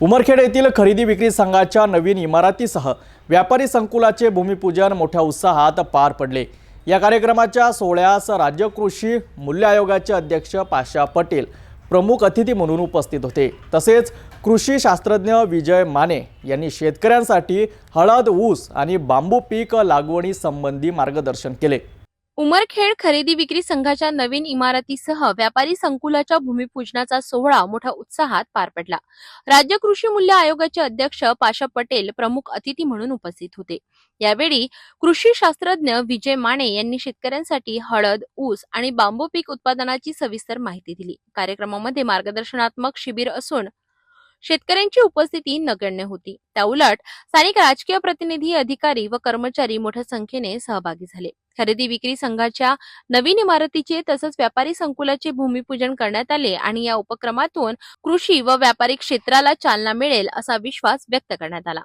उमरखेड येथील खरेदी विक्री संघाच्या नवीन इमारतीसह व्यापारी संकुलाचे भूमिपूजन मोठ्या उत्साहात पार पडले. या कार्यक्रमाच्या सोहळ्यास राज्य कृषी मूल्य आयोगाचे अध्यक्ष पाशा पटेल प्रमुख अतिथी म्हणून उपस्थित होते. तसेच कृषी शास्त्रज्ञ विजय माने यांनी शेतकऱ्यांसाठी हळद ऊस आणि बांबू पीक लागवडीसंबंधी मार्गदर्शन केले. उमरखेड खरेदी विक्री संघाच्या नवीन इमारतीसह व्यापारी संकुलाच्या भूमिपूजनाचा सोहळा मोठ्या उत्साहात पार पडला. राज्य कृषी मूल्य आयोगाचे अध्यक्ष पाशा पटेल प्रमुख अतिथी म्हणून उपस्थित होते. यावेळी कृषी शास्त्रज्ञ विजय माने यांनी शेतकऱ्यांसाठी हळद ऊस आणि बांबू पीक उत्पादनाची सविस्तर माहिती दिली. कार्यक्रमामध्ये मार्गदर्शनात्मक शिबिर असून शेतकऱ्यांची उपस्थिती नगण्य होती. त्याउलट स्थानिक राजकीय प्रतिनिधी अधिकारी व कर्मचारी मोठ्या संख्येने सहभागी झाले. खरेदी विक्री संघाच्या नवीन इमारतीचे तसंच व्यापारी संकुलाचे भूमिपूजन करण्यात आले आणि या उपक्रमातून कृषी व व्यापारी क्षेत्राला चालना मिळेल असा विश्वास व्यक्त करण्यात आला.